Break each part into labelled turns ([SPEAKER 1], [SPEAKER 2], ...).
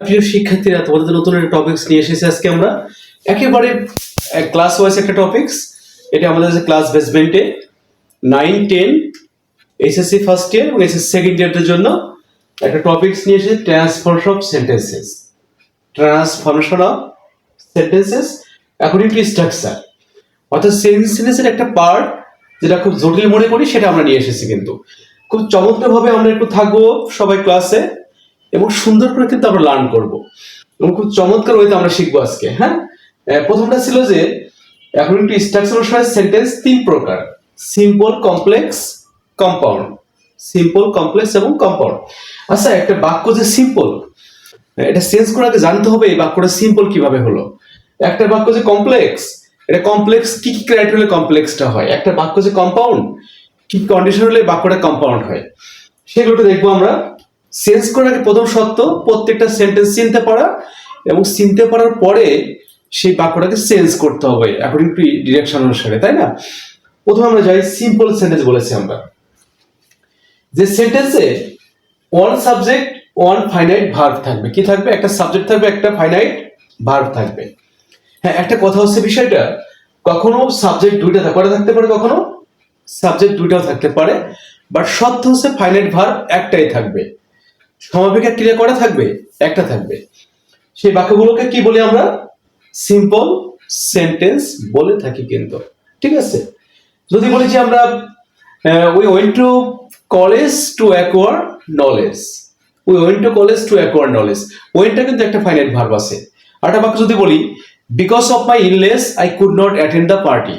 [SPEAKER 1] প্রিয় শিক্ষার্থীরা, তোমাদের নতুন একটা টপিকস নিয়ে এসেছি আজকে আমরা। একেবারে ক্লাস ওয়াইজ একটা টপিকস এটা আমাদের যে class বেসমেন্টে nine ten HSC first year এবং এসএসসি সেকেন্ড ইয়ারদের জন্য একটা টপিকস নিয়ে এসেছে transformation of sentences transformation of sentences according to structure অর্থাৎ সেন্টেন্সের একটা পার্ট যেটা খুব জটিল মনে করি, সেটা আমরা নিয়ে এসেছি কিন্তু। খুব চমৎকারভাবে আমরা একটু থাকব সবাই ক্লাসে এবং সুন্দর করে কিন্তু আমরা লার্ন করব। এবং খুব চমৎকার ওয়েতে আমরা শিখব আজকে হ্যাঁ? প্রথমটা ছিল যে, এখন টু স্ট্রাকচার সেন্টেন্স তিন প্রকার। Simple complex compound simple complex এবং কম্পাউন্ড আচ্ছা একটা বাক্য যে সিম্পল এটা চেঞ্জ করার আগে জানতে হবে এই বাক্যটা সিম্পল কীভাবে হলো। একটা বাক্য যে কমপ্লেক্স এটা কমপ্লেক্স কি কি ক্রাইটেরিয়া কমপ্লেক্সটা হয়? একটা বাক্য যে কম্পাউন্ড কি কন্ডিশন হলে বাক্যটা কম্পাউন্ড হয়? সেগুলোটা দেখব আমরা। চেঞ্জ করার প্রথম সত্য প্রত্যেকটা সেন্টেন্স চিনতে পারা এবং চিনতে পারার পরে সেই বাক্যটাকে চেঞ্জ করতে হবে অ্যাকর্ডিং টু ডিরেকশন অনুসারে, তাই না? প্রথমে আমরা যাই সিম্পল সেন্টেন্স বলেছি আমরা। যে সেন্টেন্সে one subject one finite verb থাকবে। কি থাকবে? একটা সাবজেক্ট থাকবে, একটা ফাইনাইট ভার্ব থাকবে। হ্যাঁ একটা কথা হচ্ছে বিষয়টা, কখনো সাবজেক্ট দুইটা কটা থাকতে পারে কখনো? সাবজেক্ট দুইটাও থাকতে পারে বাট সত্য হচ্ছে ফাইনাইট ভার্ব একটাই থাকবে। সমাপিকা ক্রিয়া করা থাকবে, একটা থাকবে। সেই বাক্যগুলোকে কি বলি আমরা? সিম্পল সেন্টেন্স বলে থাকি কিন্তু। ঠিক আছে? যদি বলি যে আমরা we went to college to acquire knowledge we went to college to acquire knowledge ওয়েন্টটা কিন্তু একটা ফাইনাইট ভার্ব আছে। আর একটা বাক্য যদি বলি because of my illness I could not attend the party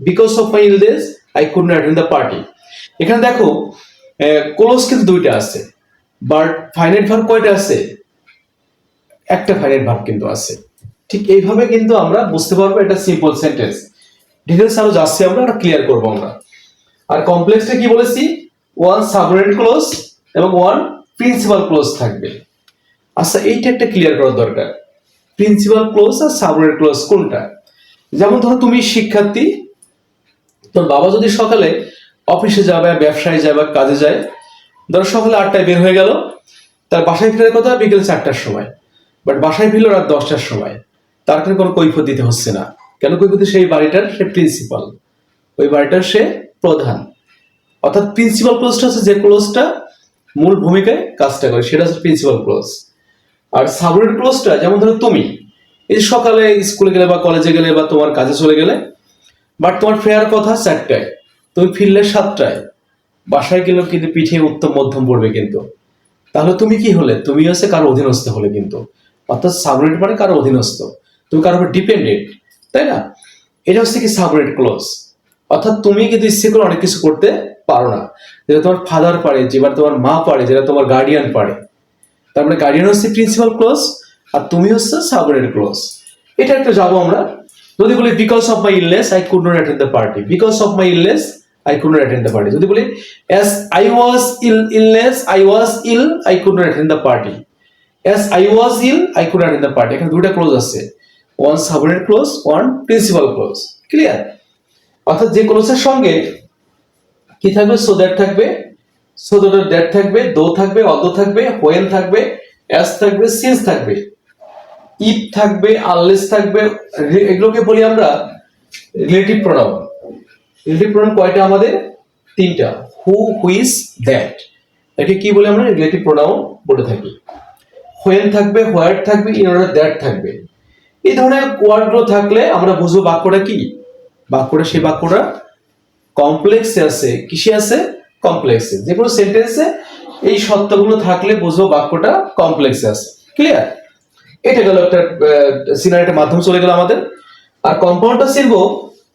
[SPEAKER 1] because of my illness I could not attend the party এখানে দেখো close কিন্তু দুইটা আছে। বাট ফাইনাইট ভার্ব কয়টা আছে? একটা ফাইনাইট ভার্ব কিন্তু আছে। ঠিক এইভাবে কিন্তু আমরা বুঝতে পারব এটা সিম্পল সেন্টেন্স ডিটেলস আরও যাচ্ছে আমরা ওটা ক্লিয়ার করব আমরা। আর কমপ্লেক্সটা কি বলেছি? ওয়ান সাবরেট ক্লোজ এবং ওয়ান প্রিন্সিপাল ক্লোজ থাকবে। আচ্ছা এইটা একটা ক্লিয়ার করার দরকার। প্রিন্সিপাল ক্লোজ আর সাবরেট ক্লোজ কোনটা? যেমন ধরো তুমি শিক্ষার্থী, তোর বাবা যদি সকালে অফিসে যাবে ব্যবসায় যায় বা কাজে যায় ধরো সকালে আটটায় বের হয়ে গেল। তার বাসায় ফেরার কথা বিকেল চারটার সময়। বাট বাসায় ফিরল রাত দশটার সময়। তার কারণে কোনো কৈফত দিতে হচ্ছে না। কেন কৈফত সেই বাড়িটার সে প্রিন্সিপাল ওই বাড়িটার সে প্রধান। অর্থাৎ প্রিন্সিপাল ক্লোজটা হচ্ছে যে ক্লোজটা মূল ভূমিকায় কাজটা করে, সেটা হচ্ছে প্রিন্সিপাল ক্লোজ আর সাবরেট ক্লোজটা যেমন ধরো তুমি, এই সকালে স্কুলে গেলে বা কলেজে গেলে বা তোমার কাজে চলে গেলে, বাট তোমার ফেরার কথা চারটায়, তুমি ফিরলে সাতটায়। বাসায় গেলেও কিন্তু পিঠে উত্তম মধ্যম পড়বে কিন্তু। তাহলে তুমি কি হলে? তুমি হচ্ছে কারও অধীনস্থ হলে কিন্তু। অর্থাৎ সাবরেট মানে কারও অধীনস্থ। তুমি কারোর উপর ডিপেন্ডেন্ট তাই না? এটা হচ্ছে কি সাবরেট ক্লোজ অর্থাৎ তুমি কিন্তু ইচ্ছে করে অনেক কিছু করতে পারো না। যেটা তোমার ফাদার পারে যেটা তোমার মা পারে, যেটা তোমার গার্ডিয়ান পারে। তার মানে গার্ডিয়ান হচ্ছে প্রিন্সিপাল ক্লোজ আর তুমি হচ্ছে সাবরেট ক্লোজ এটা একটা যাব আমরা। যদি বলি because of my illness I could not attend the party because of my illness I could not attend the party যদি বলি as I was ill illness I was ill I could not attend the party as I was ill I could attend the party এখানে দুটা clause আছে। One subordinate clause one principal clause clear অর্থাৎ যে ক্লোজের সঙ্গে কি থাকবে? So that থাকবে। সো দ্যাট থাকবে দো থাকবে অদ থাকবে হোয়েন থাকবে অ্যাস থাকবে সিন্স থাকবে। ইফ থাকবে আনলেস থাকবে, এগুলোকে বলি আমরা রিলেটিভ প্রোনাউন রিলেটিভ প্রোনাউন কয়টা আমাদের? তিনটা। হু হুইস দ্যাট একে কি বলে আমরা? রিলেটিভ প্রোনাউন বলে থাকি। হোয়েন থাকবে হোয়ার থাকবে ইন অর্ডার দ্যাট থাকবে। এই ধরনের ওয়ার্ডগুলো থাকলে আমরা বুঝব বাক্যটা কি? বাক্যটা, সেই বাক্যটা কমপ্লেক্সে আছে। কিসে আছে? কমপ্লেক্সে যে কোনো সেন্টেন্সে এই সত্যগুলো থাকলে বুঝব বাক্যটা কমপ্লেক্সে আছে। ক্লিয়ার এটা গেল একটা সিনারি একটা মাধ্যম চলে গেল আমাদের। আর কম্পাউন্ডটা শিখব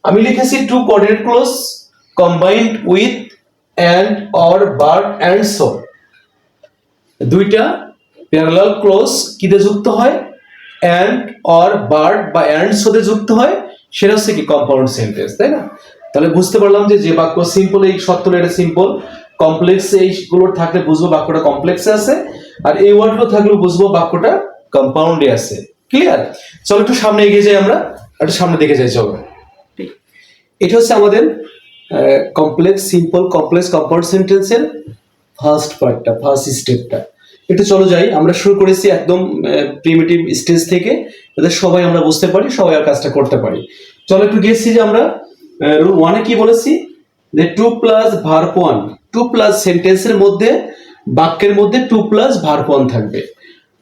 [SPEAKER 1] আমি লিখেছি two coordinate clause combined with and or but and so দুইটা প্যারালাল ক্লোজ কিতে যুক্ত হয়? অ্যান্ড অর বার্ড বা অ্যান্ড সোতে যুক্ত হয়, সেটা হচ্ছে কি কম্পাউন্ড সেন্টেন্স তাই না? তাহলে বুঝতে পারলাম যে যে বাক্য সিম্পল এই সত্যটা এটা সিম্পল কমপ্লেক্স এইগুলো থাকলে বুঝব বাক্যটা কমপ্লেক্সে আছে, আর এই ওয়ার্ডগুলো থাকলে বুঝব বাক্যটা কম্পাউন্ডে আছে। ক্লিয়ার চলো একটু সামনে এগিয়ে যাই আমরা একটু সামনে দেখে যাই, চলো। এটা হচ্ছে আমাদের কমপ্লেক্স সিম্পল কমপ্লেক্স কম্পাউন্ড সেন্টেন্সের ফার্স্ট পার্টটা ফার্স্ট স্টেপটা একটু চলো যাই, আমরা শুরু করেছি একদম প্রিমিটিভ স্টেজ থেকে। যাতে সবাই আমরা বুঝতে পারি, সবাই আর কাজটা করতে পারি। চলো একটু গেছি যে আমরা রুল ওয়ানে কি বলেছি? যে to plus verb one to plus সেন্টেন্সের মধ্যে, বাক্যের মধ্যে টু প্লাস ভার্প ওয়ান থাকবে।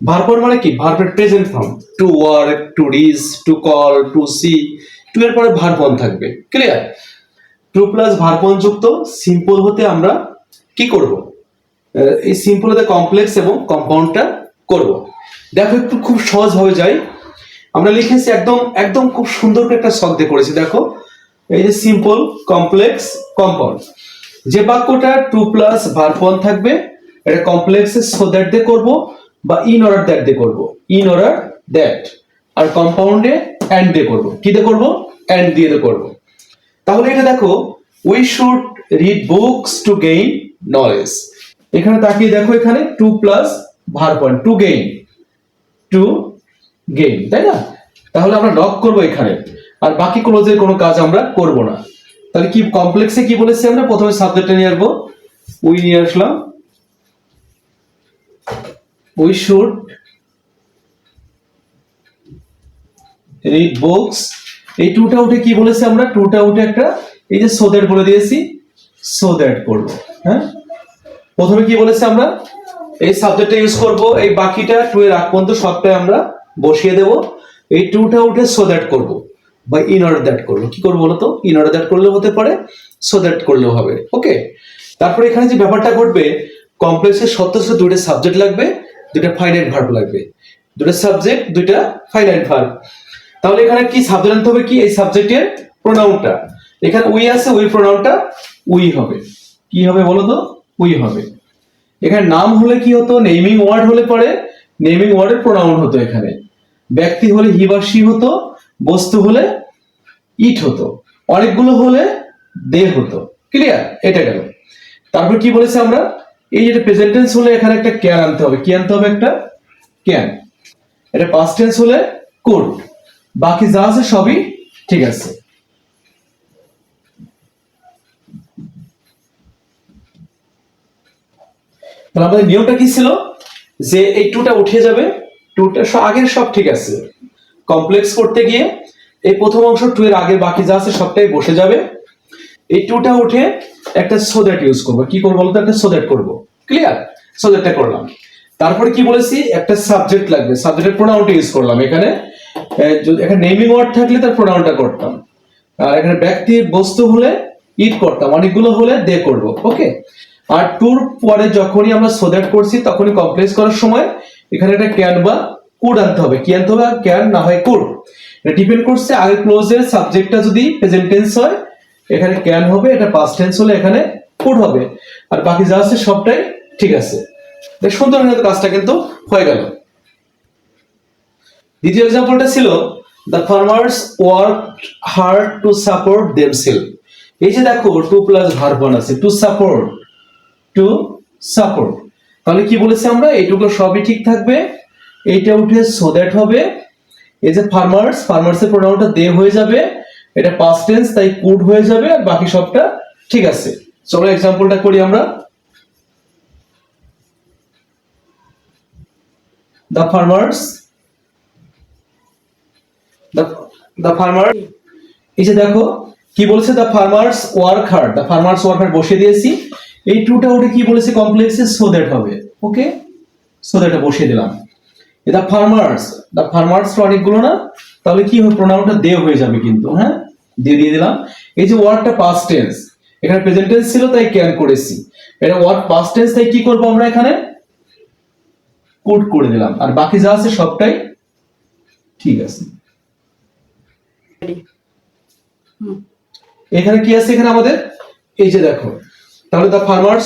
[SPEAKER 1] ভার্প ওয়ান মানে কি? ভার্পের present form to work to reach to call to see to এর পরে ভার্প ওয়ান থাকবে clear to plus verb one যুক্ত সিম্পল হতে আমরা কি করব? এই সিম্পল হতে কমপ্লেক্স এবং কম্পাউন্ডটা করব। দেখো, একটু খুব সহজ সহজভাবে যাই আমরা লিখেছি একদম একদম খুব সুন্দর করে একটা শব্দে করেছি, দেখো। এই যে সিম্পল কমপ্লেক্স কম্পাউন্ড যে বাক্যটা টু প্লাস ভার্ব ওয়ান থাকবে, এটা কমপ্লেক্সে সো দ্যাট দিয়ে করব বা ইন অর্ডার দ্যাট দিয়ে করব। ইন অর্ডার দ্যাট আর কম্পাউন্ডে অ্যান্ড দিয়ে করব। কি দিয়ে করব? অ্যান্ড দিয়ে করব। তাহলে এটা দেখো we should read books to gain knowledge এখানে তাকিয়ে দেখো এখানে to plus verb point to gain to gain তাই না? তাহলে আমরা লক করব এখানে, আর বাকি ক্লোজের কোনো কাজ আমরা করব না। তাহলে কি কমপ্লেক্সে কি বলেছি আমরা? প্রথমে সাবজেক্টটা নিয়ে আসব। উই নিয়ে আসলাম। উই শুড রিড বুকস এই টুটা উঠে কি বলেছি আমরা? টুটা উঠে একটা, এই যে সো দ্যাট বলে দিয়েছি সো দ্যাট করব হ্যাঁ? প্রথমে কি বলেছি আমরা? এই সাবজেক্টটা ইউজ করব, এই বাকিটা টু এর আগ পর্যন্ত সবটাই আমরা বসিয়ে দেব। এই টুটা উঠে সো দ্যাট করব, বা ইন অর্ডার দ্যাট করব। কি করব বলতো? ইন অর্ডার দ্যাট করলেও হতে পারে সো দ্যাট করলেও হবে ওকে তারপরে এখানে যে ব্যাপারটা ঘটবে কমপ্লেক্সের সত্য সত্য দুইটা সাবজেক্ট লাগবে, দুইটা ফাইনাইট ভার্ব লাগবে। দুটো সাবজেক্ট দুইটা ফাইনাইট ভার্ব তাহলে এখানে কি সাবজেক্ট আনতে হবে কি? এই সাবজেক্টের প্রোনাউনটা এখানে উই আছে উই প্রোনাউনটা উই হবে। কি হবে বলো তো? উই হবে। এখানে নাম হলে কি হতো? নেমিং ওয়ার্ড হলে পরে। নেমিং ওয়ার্ডের প্রোনাউন হতো এখানে। ব্যক্তি হলে হি বা সি হতো, বস্তু হলে ইট হতো। অনেকগুলো হলে দে হতো। ক্লিয়ার এটা গেল। তারপর কি বলেছে আমরা? এই যেটা প্রেজেন্ট টেন্স হলে এখানে একটা ক্যান আনতে হবে। কি আনতে হবে একটা? ক্যান এটা পাস্ট টেন্স হলে কুড বাকি যা আছে সবই ঠিক আছে। তাহলে আমাদের নিয়মটা কি ছিল? যে এই টুটা উঠে যাবে টুটা আগের সব ঠিক আছে। কমপ্লেক্স করতে গিয়ে এই প্রথম অংশ টু এর আগে বাকি যা আছে সবটাই বসে যাবে। এই টুটা উঠে একটা সোদ্যাট ইউজ করব। কি করব বলতো? একটা সোদ্যাট করব। ক্লিয়ার সোদ্যাটটা করলাম। তারপরে কি বলেছি? একটা সাবজেক্ট লাগবে। সাবজেক্টের প্রোনাউনটা ইউজ করলাম এখানে। যদি এখানে নেমিং ওয়ার্ড থাকলে তার প্রোনাউনটা করতাম। আর এখানে ব্যক্তি, বস্তু হলে ইট করতাম। অনেকগুলো হলে দে করব ওকে আর টুর পরে যখনই আমরা সোদ্যাট করছি, তখনই কমপ্লেক্স করার সময় এখানে একটা ক্যান বা কুড আনতে হবে। কি আনতে হবে? ক্যান না হয় কুড এটা ডিপেন্ড করছে আগে ক্লোজের সাবজেক্টটা যদি প্রেজেন্ট টেন্স হয়, এখানে ক্যান হবে, এটা পাস্ট টেন্স হলে এখানে কুড হবে। আর বাকি যা আছে সবটাই ঠিক আছে। সুন্দর কাজটা কিন্তু হয়ে গেল। দ্বিতীয় এক্সাম্পলটা ছিল the farmers work hard to support themselves এই যে দেখো টু প্লাস ভার্বন আছে টু সাপোর্ট টু সাপোর্ট তাহলে কি বলেছি আমরা? এইটুকু সবই ঠিক থাকবে। এইটা উঠে সো দ্যাট হবে। এই যে ফার্মার্স ফার্মার্স এর প্রোনাউনটা দে হয়ে যাবে। এটা পাস্ট টেন্স তাই কুড হয়ে যাবে, আর বাকি সবটা ঠিক আছে। চলো এক্সাম্পলটা করি আমরা। দ্য farmers the farmer, এই যে দেখো, কি বলেছে the farmers work hard the farmers work hard বসিয়ে দিয়েছি। এই টুটা উঠে কি বলেছে? কমপ্লেক্সে সো দ্যাট হবে। ওকে সো দ্যাটটা বসিয়ে দিলাম। দ্য ফার্মার্স দ্য ফার্মার্স অনেকগুলো না? তাহলে কি হবে? প্রোনাউনটা দে হয়ে যাবে কিন্তু হ্যাঁ? দিয়ে দিয়ে দিলাম। এই যে ওয়ার্ডটা পাস্ট টেন্স এখানে প্রেজেন্ট টেন্স ছিল, তাই ক্যান করেছি। এটা ওয়ার্ড পাস্ট টেন্স তাই কি করব আমরা এখানে? কোড করে দিলাম। আর বাকি যা আছে সবটাই ঠিক আছে। এখানে কি আছে এখানে আমাদের? এই যে দেখো, তাহলে ফার্মার্স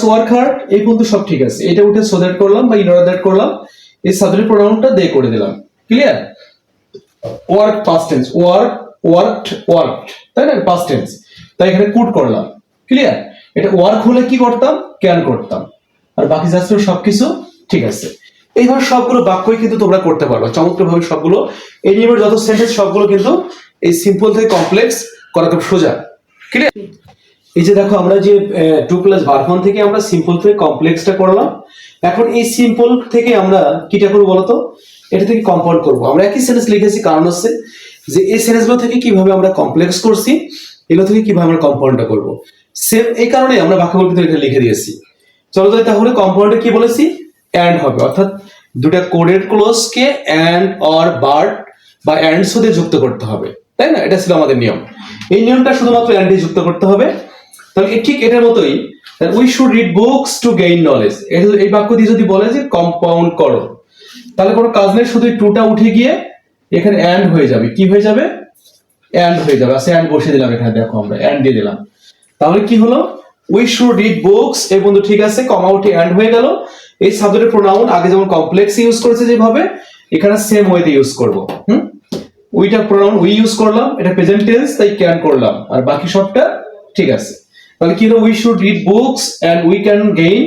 [SPEAKER 1] এই পর্যন্ত সব ঠিক আছে। এটা উঠে সো দ্যাট করলাম বা দ্যাট করলাম, এই সাবজেক্ট প্রোনাউনটা দে করে দিলাম। Clear work past tense work worked worked তাই না? পাস্ট টেন্স তাই এখানে কুড করলাম। ক্লিয়ার এটা ওয়ার্ক হলে কি করতাম? ক্যান করতাম। আর বাকি যা সবকিছু ঠিক আছে। এইভাবে সবগুলো বাক্যই কিন্তু তোমরা করতে পারো চমৎকার ভাবে সবগুলো, এই নিয়মের যত সেন্টেন্স সবগুলো কিন্তু এই সিম্পল থেকে কমপ্লেক্স করা খুব সোজা। ক্লিয়ার এই যে দেখো, আমরা যে টু প্লাস ভারফন থেকে আমরা সিম্পল থেকে কমপ্লেক্সটা করলাম। এখন এই সিম্পল থেকে আমরা কিটা করব বলতো? এটা থেকে কম্পাউন্ড করব। আমরা একই সেন্টেন্স লিখেছি, কারণ হচ্ছে যে এই সেন্টেন্সগুলো থেকে কীভাবে আমরা কমপ্লেক্স করছি, এগুলো থেকে কীভাবে আমরা কম্পাউন্ডটা করব। সেম এই কারণে আমরা বাক্যগুলো ভিতরে এটা লিখে দিয়েছি। চলো তাহলে কম্পাউন্ডে কি বলেছি? অ্যান্ড হবে। অর্থাৎ দুটা কোডেড ক্লোজকে অ্যান্ড অর বার্ড বা অ্যান্ড সাথে যুক্ত করতে হবে। তাই না? এটা ছিল আমাদের নিয়ম। এই নিয়মটা শুধুমাত্র অ্যান্ড যুক্ত করতে হবে। তাহলে ঠিক এটার মতোই? We should read books to gain knowledge এই বাক্য দিয়ে যদি বলে যে কম্পাউন্ড করো, তাহলে কোনো কাজ নেই, শুধু টুটা উঠে গিয়ে এখানে অ্যান্ড হয়ে যাবে। কি হয়ে যাবে? অ্যান্ড হয়ে যাবে। আচ্ছা অ্যান্ড বসে দিলাম এখানে, দেখো আমরা অ্যান্ড দিয়ে দিলাম। তাহলে কি হলো? উই শুড রিড বুকস এই বন্ধু ঠিক আছে কমা উঠে অ্যান্ড হয়ে গেল। এই সাবজেক্টের প্রোনাউন আগে যেমন কমপ্লেক্স ইউজ করেছে যেভাবে, এখানে সেম ওয়েতে ইউজ করব। হুম? উইটা প্রোনাউন উই ইউজ করলাম, এটা প্রেজেন্ট টেন্স তাই ক্যান করলাম। আর বাকি সবটা ঠিক আছে। তাহলে কি হলো? We should read books and we can gain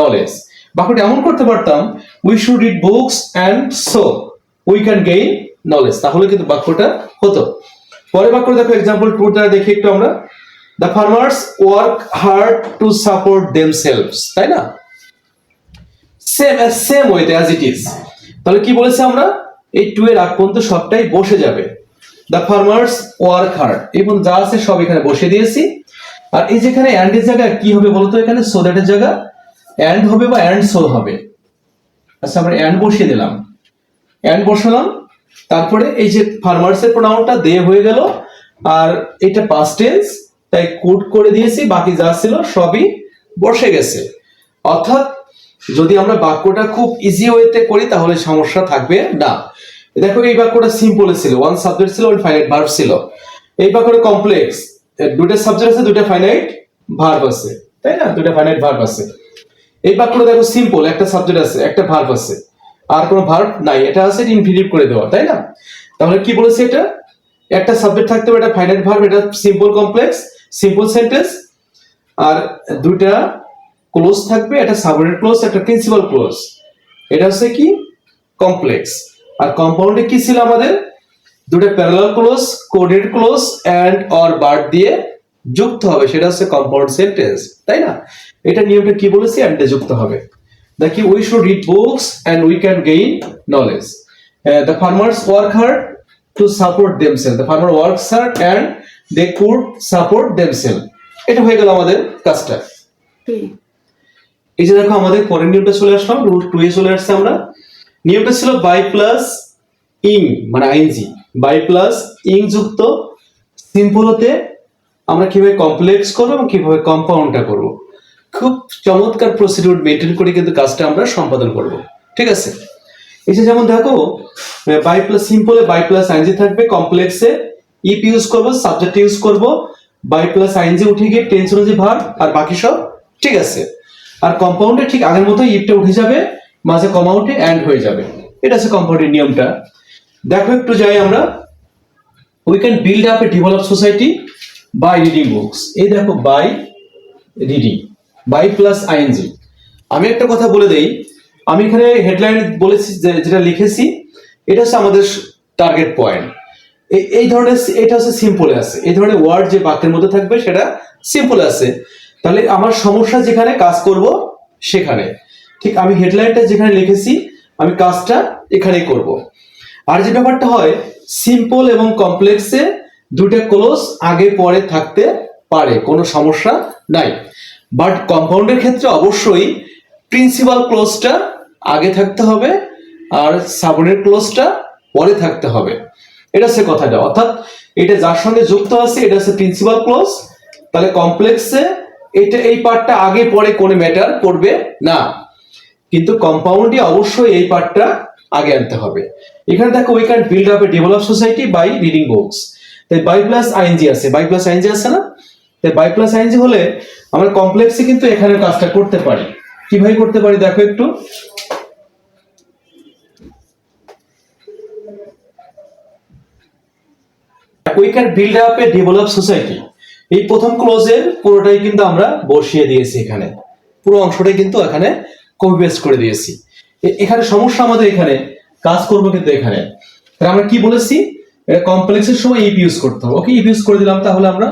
[SPEAKER 1] knowledge বাক্যটা এমন করতে পারতাম we should read books and so we can gain knowledge তাহলে কিন্তু বাক্যটা হতো। পরে বাক্য দেখো এক্সাম্পল টু দ্বারা দেখি একটু আমরা। The farmers work hard to support themselves তাই না? সেম সেম ওয়েতে অ্যাজ ইট ইজ তাহলে কি বলেছি আমরা? এই টু এর আগ পর্যন্ত সবটাই বসে যাবে। দ্য ফার্মার্স ওয়ার্ক হার্ড এবং যা আছে সব এখানে বসে দিয়েছি। আর এই যেখানে অ্যান্ডের জায়গায় কি হবে বলতো এখানে? সো দ্যাটের জায়গা অ্যান্ড হবে বা অ্যান্ড সো হবে। আচ্ছা আমরা অ্যান্ড বসিয়ে দিলাম। অ্যান্ড বসালাম। তারপরে এই যে ফার্মার্সের প্রোনাউনটা দে হয়ে গেল। আর এটা পাস্ট টেন্স তাই কোড করে দিয়েছি। বাকি যা ছিল সবই বসে গেছে। অর্থাৎ যদি আমরা বাক্যটা খুব ইজি ওয়েতে করি, তাহলে সমস্যা থাকবে না। দেখো, এই বাক্যটা সিম্পল ছিল। ওয়ান সাবজেক্ট ছিল ওয়ান ফাইনাইট ভার্ব ছিল। এই বাক্যটা কমপ্লেক্স দুটো সাবজেক্ট আছে, দুটো ফাইনাইট ভার্ব আছে। তাই না? দুটো ফাইনাইট ভার্ব আছে। এই বাক্যটা দেখো সিম্পল একটা সাবজেক্ট আছে, একটা ভার্ব আছে। আর কোনো ভার্ব নাই, এটা আছে ইনফিনিটিভ করে দেওয়া, তাই না? তাহলে কি বলেছে এটা? একটা সাবজেক্ট থাকতে হবে, এটা ফাইনাইট ভার্ব এটা সিম্পল কমপ্লেক্স সিম্পল সেন্টেন্স আর দুইটা ক্লোজ থাকবে একটা সাবঅর্ডিনেট ক্লোজ একটা প্রিন্সিপাল ক্লোজ এটা হচ্ছে কি? কমপ্লেক্স আর কম্পাউন্ডে কি ছিল আমাদের? দুটো parallel clause coded clause and or but দিয়ে যুক্ত হবে। সেটা হচ্ছে কম্পাউন্ড সেন্টেন্স তাই না? এটা নিয়মটা কি বলেছি? অ্যান্ড যুক্ত হবে। দেখি we should read books and we can gain knowledge the farmers work hard to support themselves the farmer works hard and they could support themselves এটা হয়ে গেল আমাদের কাজটা। এই যে দেখো আমাদের পরের নিয়মটা চলে আসলাম রুল টু এ চলে আসছে আমরা। নিয়মটা ছিল বাই প্লাস ইং মানে আইনজি বাই প্লাস ইং যুক্ত সিম্পল হতে আমরা কীভাবে কমপ্লেক্স করব এবং কীভাবে কম্পাউন্ডটা করব। খুব চমৎকার প্রসিডিউর মেনটেন করে কিন্তু কাজটা আমরা সম্পাদন করব। ঠিক আছে? এই যে যেমন দেখো বাই প্লাস সিম্পলে বাই প্লাস আইনজি থাকবে কমপ্লেক্সে ইপ ইউজ করব সাবজেক্ট ইউজ করব বাই প্লাস আইনজি উঠে গিয়ে টেন্স অনুযায়ী ভার আর বাকি সব, ঠিক আছে? আর কম্পাউন্ডে ঠিক আগের মতো ইপটা উঠে যাবে, মাঝে কমা উঠে অ্যান্ড হয়ে যাবে। এটা হচ্ছে কম্পাউন্ডের নিয়মটা। দেখো একটু যাই আমরা। We can build up a develop society by reading books এই দেখো by reading by plus ING আমি একটা কথা বলে দেই। আমি এখানে হেডলাইন বলেছি যেটা লিখেছি, এটা হচ্ছে আমাদের টার্গেট পয়েন্ট এই ধরনের, এটা হচ্ছে সিম্পলে আছে। এই ধরনের ওয়ার্ড যে বাক্যের মধ্যে থাকবে, সেটা সিম্পল আছে। তাহলে আমার সমস্যা যেখানে কাজ করব, সেখানে। ঠিক আমি হেডলাইনটা যেখানে লিখেছি, আমি কাজটা এখানেই করব। আর যে ব্যাপারটা হয় সিম্পল এবং কমপ্লেক্সে দুইটা ক্লোজ আগে পরে থাকতে পারে, কোনো সমস্যা নাই। বাট কম্পাউন্ডের ক্ষেত্রে অবশ্যই প্রিন্সিপাল ক্লোজটা আগে থাকতে হবে, আর সাবনের ক্লোজটা পরে থাকতে হবে। এটা হচ্ছে কথাটা। অর্থাৎ এটা যার সঙ্গে যুক্ত আছে, এটা হচ্ছে প্রিন্সিপাল ক্লোজ তাহলে কমপ্লেক্সে এটা, এই পার্টটা আগে, পরে কোনো ম্যাটার করবে না। কিন্তু কম্পাউন্ডে অবশ্যই এই পার্টটা আগে আনতে হবে। এখানে দেখো we can build up a develop society by reading books তাই বাই প্লাস আইনজি আছে। বাই প্লাস আইনজি আছে না? তাই বাই প্লাস আইনজি হলে আমরা কমপ্লেক্সে কিন্তু এখানে কাজটা করতে পারি। কীভাবে করতে পারি দেখো একটু। We can build up a develop society এই প্রথম ক্লোজের পুরোটাই কিন্তু আমরা বসিয়ে দিয়েছি এখানে। পুরো অংশটাই কিন্তু এখানে কপি পেস্ট করে দিয়েছি। এখানে সমস্যা আমাদের এখানে, কাজ করব কিন্তু এখানে। আমরা কি বলেছি? এটা কমপ্লেক্সের সময় ইপ ইউজ করতে হবে। ওকে ইপ ইউজ করে দিলাম, তাহলে আমরা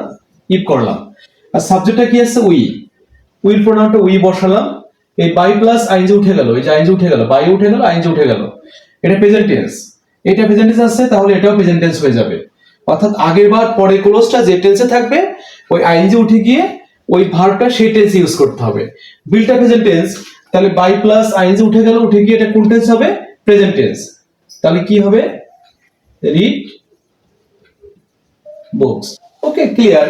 [SPEAKER 1] ইপ করলাম। আর সাবজেক্টটা কি আছে? উই উইল প্রোনাউনটা উই বসালাম। এই বাই প্লাস আইনজে উঠে গেল, এই যে আইনজে উঠে গেল বাই উঠে গেল আইনজে উঠে গেল। এটা প্রেজেন্ট টেন্স এটা প্রেজেন্ট টেন্স আছে, তাহলে এটাও প্রেজেন্ট টেন্স হয়ে যাবে। অর্থাৎ আগের বার পরে ক্লোজটা যে টেন্সে থাকবে ওই আইনজে উঠে গিয়ে ওই ভার্বটা সেই টেন্স ইউজ করতে হবে। বিলটা প্রেজেন্ট টেন্স তাহলে বাই প্লাস আইনজে উঠে গেল উঠে গিয়ে এটা কোন টেন্স হবে? প্রেজেন্ট টেন্স তাহলে কি হবে? Read books Okay, clear.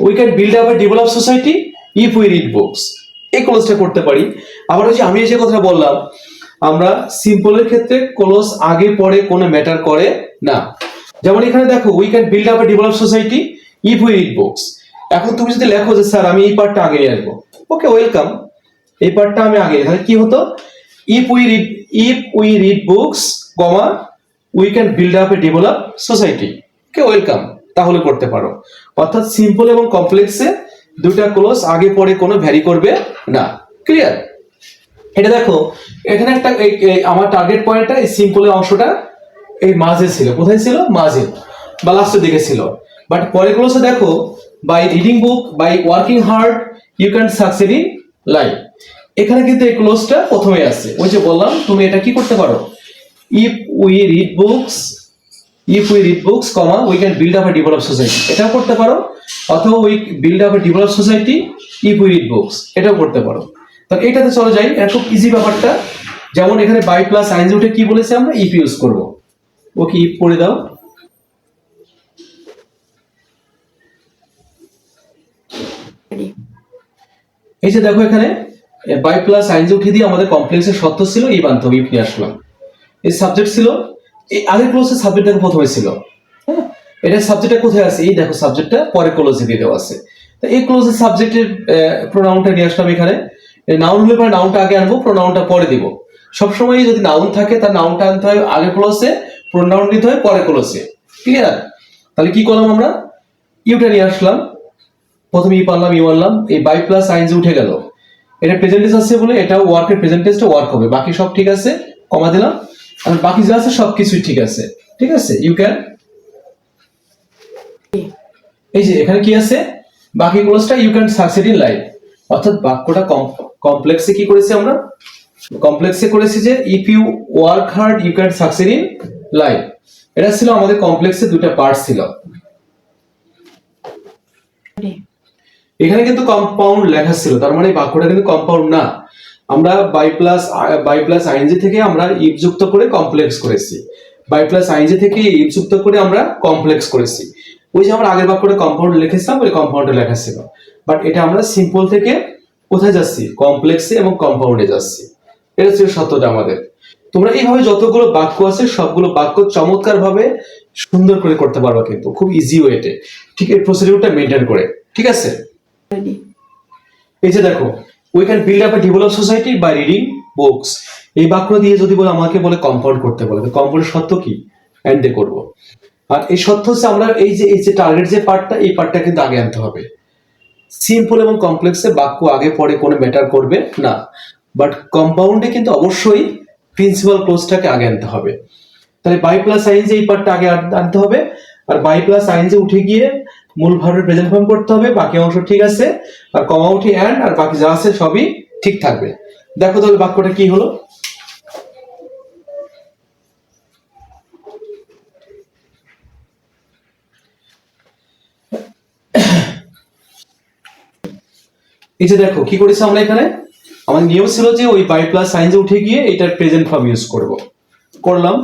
[SPEAKER 1] We can build up a developed society if we read books. এই ক্লোজটা করতে পারি। আবার যে আমি যে কথা বললাম আমরা সিম্পলের ক্ষেত্রে ক্লোজ আগে পরে কোনো ম্যাটার করে না। যেমন এখানে দেখো we can build up a develop society if we read books এখন তুমি যদি লেখো যে, স্যার, আমি এই পার্টটা আগে নিয়ে আসব। ওকে ওয়েলকাম এই পার্টটা আমি আগে তাহলে কি হতো? If we read if we read books comma we can build up a develop society okay welcome তাহলে করতে পারো। অর্থাৎ সিম্পল এবং কমপ্লেক্সে দুইটা ক্লোজ আগে পরে কোনো ভ্যারি করবে না। ক্লিয়ার এটা দেখো, এখানে একটা আমার টার্গেট পয়েন্টটা এই সিম্পলের অংশটা এই মাঝে ছিল। কোথায় ছিল? মাঝে। বা লাস্টের দিকে ছিল। বাট পরে ক্লোজে দেখো by reading book by working hard you can succeed in life এখানে কিন্তু এই ক্লোজটা প্রথমে আছে। ওই যে বললাম, তুমি এটা কি করতে পারো? If we read books if we read books comma we can build up a develop society এটাও করতে পারো। অথবা we build up a develop society if we read books এটাও করতে পারো। তো এটাতে চলে যাই। এটা খুব ইজি ব্যাপারটা। যেমন এখানে বাই প্লাস আইনজ উঠে কি বলেছে আমরা? ইফ ইউজ করব। ওকে ইফ করে দাও? এই যে দেখো এখানে বাই প্লাস আইনজ উঠে দিয়ে আমাদের কমপ্লেক্সের সত্য ছিল এই বান্ধব ইফ নিয়ে আসলাম। এই সাবজেক্ট ছিল এই আগের ক্লোজের সাবজেক্ট দেখো প্রথমে ছিল। হ্যাঁ? এটা সাবজেক্টটা কোথায় আছে? এই দেখো সাবজেক্টটা পরে ক্লোজে দিয়ে দেওয়া আছে। তো এই ক্লোজের সাবজেক্টের প্রোনাউনটা নিয়ে আসলাম এখানে। নাউন হলে পরে নাউনটা আগে আনব প্রোনাউনটা পরে দিব। সবসময় যদি নাউন থাকে তার নাউনটা আনতে হয় আগে ক্লোজে প্রোনাউন নিতে হয় পরে ক্লোজে ক্লিয়ার তাহলে কি করলাম আমরা? ইউটা নিয়ে আসলাম। প্রথমে ই পারলাম, ই মারলাম। এই বাই প্লাস সাইন্স উঠে গেল। এটা প্রেজেন্টেজ আছে বলে এটা ওয়ার্কের প্রেজেন্টেজটা ওয়ার্ক হবে। বাকি সব ঠিক আছে? কমা দিলাম। আর বাকি যা আছে সব কিছুই ঠিক আছে। ঠিক আছে? ইউ ক্যান এই যে এখানে কি আছে? বাকি ক্লোজটা you can succeed in life অর্থাৎ বাক্যটা কমপ্লেক্সে কি করেছি আমরা? কমপ্লেক্সে করেছি যে if you work hard you can succeed in life এটা ছিল আমাদের কমপ্লেক্সে দুটা পার্ট ছিল। এখানে কিন্তু কম্পাউন্ড লেখা ছিল, তার মানে বাক্যটা কিন্তু কম্পাউন্ড না। আমরা by plus by plus ING থেকে আমরা ইফ যুক্ত করে কমপ্লেক্স করেছি। বাই প্লাস আইনজি থেকে ইফ যুক্ত করে আমরা কমপ্লেক্স করেছি। ওই যে আমরা আগের বাক্যটা কম্পাউন্ড লিখেছিলাম, ওই কম্পাউন্ডে লেখা ছিল। বাট এটা আমরা সিম্পল থেকে কোথায় যাচ্ছি? কমপ্লেক্সে এবং কম্পাউন্ডে যাচ্ছি। এটা ছিল সত্যটা আমাদের। তোমরা এইভাবে যতগুলো বাক্য আছে সবগুলো বাক্য চমৎকার ভাবে সুন্দর করে করতে পারবা কিন্তু খুব ইজি ওয়েতে ঠিক এই প্রসিডিউরটা মেনটেন করে। ঠিক আছে? এই যে দেখো we can build up a develop society by reading books এই বাক্য দিয়ে যদি বলে আমাকে বলে কম্পাউন্ড করতে বলে কম্পাউন্ডের সত্য কি? এন্ড দে করব। আর এই সত্য হচ্ছে আমরা এই যে এই যে টার্গেট যে পার্টটা এই পার্টটা কিন্তু আগে আনতে হবে। সিম্পল এবং কমপ্লেক্সে বাক্য আগে পরে কোনো ম্যাটার করবে না। বাট কম্পাউন্ডে কিন্তু অবশ্যই প্রিন্সিপাল ক্লোজটাকে আগে আনতে হবে। তাহলে বাই প্লাস এই পার্টটা আগে আনতে হবে, আর বাই প্লাস সাইন্সে উঠে গিয়ে মূল ভার্বের প্রেজেন্ট ফর্ম করতে হবে, বাকি অংশ ঠিক আছে, আর কমা উঠি অ্যান্ড আর বাকি যা আছে সবই ঠিক থাকবে। দেখো তাহলে বাক্যটা কি হলো? এই যে দেখো, কি করেছি আমরা এখানে? আমাদের নিয়ম ছিল যে ওই বাই প্লাস সাইন্সে উঠে গিয়ে এটার প্রেজেন্ট ফর্ম ইউজ করব। করলাম।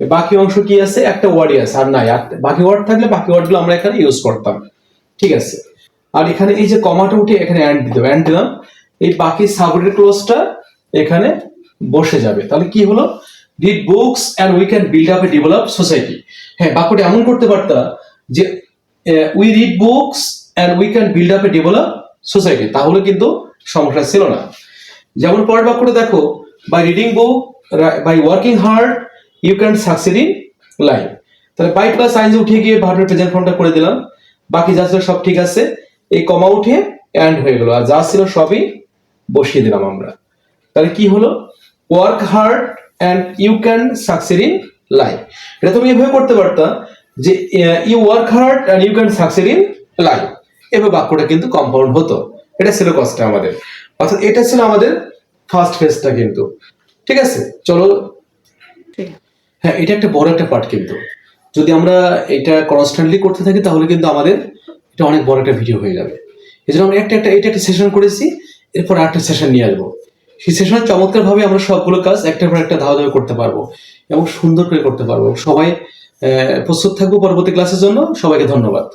[SPEAKER 1] বাকি অংশ কি আছে? একটা ওয়ার্ডই আছে, আর নাই। আর বাকি ওয়ার্ড থাকলে বাকি ওয়ার্ডগুলো আমরা এখানে ইউজ করতাম। ঠিক আছে? আর এখানে এই যে কমাটা উঠে এখানে অ্যান্ড দিতে অ্যান্ড দিলাম। এই বাকি সাবরের ক্লোজটা এখানে বসে যাবে। তাহলে কি হলো? Read books and we can build up a develop society হ্যাঁ বাক্যটা এমন করতে পারতাম যে we read books and we can build up a develop society তাহলে কিন্তু সমস্যা ছিল না। যেমন পরের বাক্যটা দেখো by reading book by working hard you can succeed in life তাহলে বাই প্লাস সাইন্স উঠে গিয়ে ভার্বের প্রেজেন্ট ফর্মটা করে দিলাম। বাকি যা ছিল সব ঠিক আছে। এই কমা উঠে অ্যান্ড হয়ে গেল। আর যা ছিল সবই বসিয়ে দিলাম আমরা। তাহলে কি হলো? Work hard and you can succeed in life এটা তুমি এভাবে করতে পারতা যে you work hard and you can succeed in life এবার বাক্যটা কিন্তু কম্পাউন্ড হতো। এটা ছিল কষ্টটা আমাদের। অর্থাৎ এটা ছিল আমাদের ফার্স্ট ফেজটা কিন্তু। ঠিক আছে? চলো। হ্যাঁ এটা একটা বড় একটা পার্ট কিন্তু। যদি আমরা এটা কনস্ট্যান্টলি করতে থাকি তাহলে কিন্তু আমাদের এটা অনেক বড় একটা ভিডিও হয়ে যাবে। এই জন্য আমরা একটা একটা এটা একটা সেশন করেছি এরপর আরেকটা সেশন নিয়ে আসব। সেই সেশনে চমৎকার ভাবে আমরা সবগুলো কাজ একটার পর একটা ধাওয়া ধাওয়া করতে পারব এবং সুন্দর করে করতে পারব। সবাই প্রস্তুত থাকব পরবর্তী ক্লাসের জন্য। সবাইকে ধন্যবাদ।